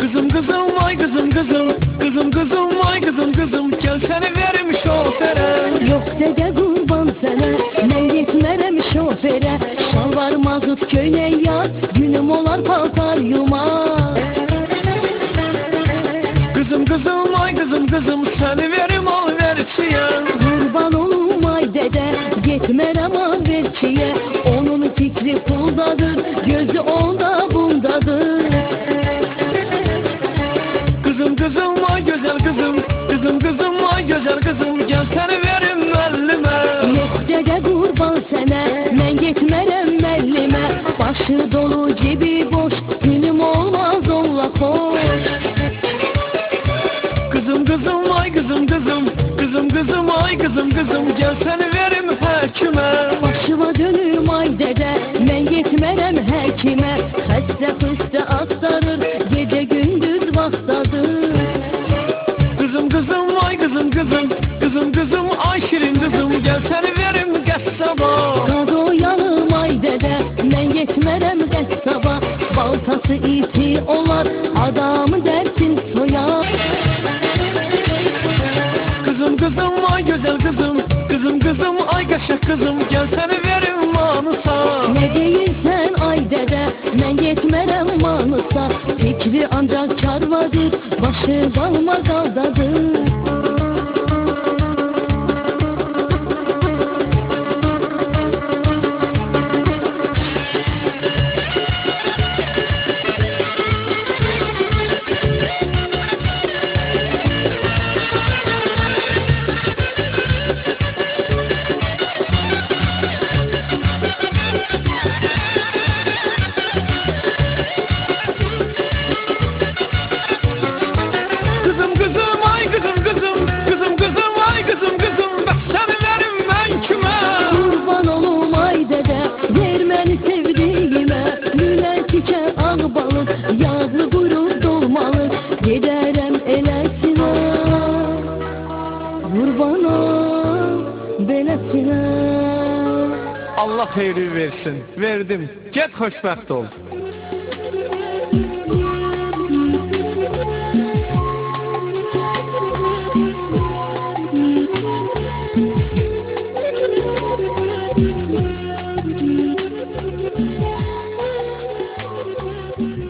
Kızım kızım vay kızım kızım. Kızım kızım vay kızım kızım. Gel seni verim şoföre. Yok dede kurban sene Ben gitmerem şoföre. Şalvar mazut köyne yaz Günüm olar paltar yumaz Kızım kızım vay kızım kızım. Seni verim al versiye Kurban olum ay dede Gitmerem verçiye. Onun fikri puldadır Kızım vay güzel kızım. Kızım kızım vay güzel kızım. Gel seni verim ellime Yok dede kurban sene Ben gitmerem mellime Başı dolu cebi boş Günüm olmaz ola koş. Kızım kızım vay kızım kızım. Kızım kızım ay kızım kızım. Gel seni verim hekime. Başıma dönüm ay dede Ben yetmerem hekime. Xəstə fıstə aktarır kızım kızım Kızım kızım ay şirin kızım Gel seni verim qəssaba Qado yanım ay dede Ben yetmerem qəssaba Baltası iti olar Adamı dersin soyar Kızım kızım ay güzel kızım Kızım kızım ay kaşık kızım Gel seni verim manusa. Ne deyirsən ay dede Ben yetmerem manısa Fikri ancak çarvadır Başı balma qaldadır gel elesine Vur belesine Allah hayırlı versin. Verdim. Get hoşbəxt ol. Thank you.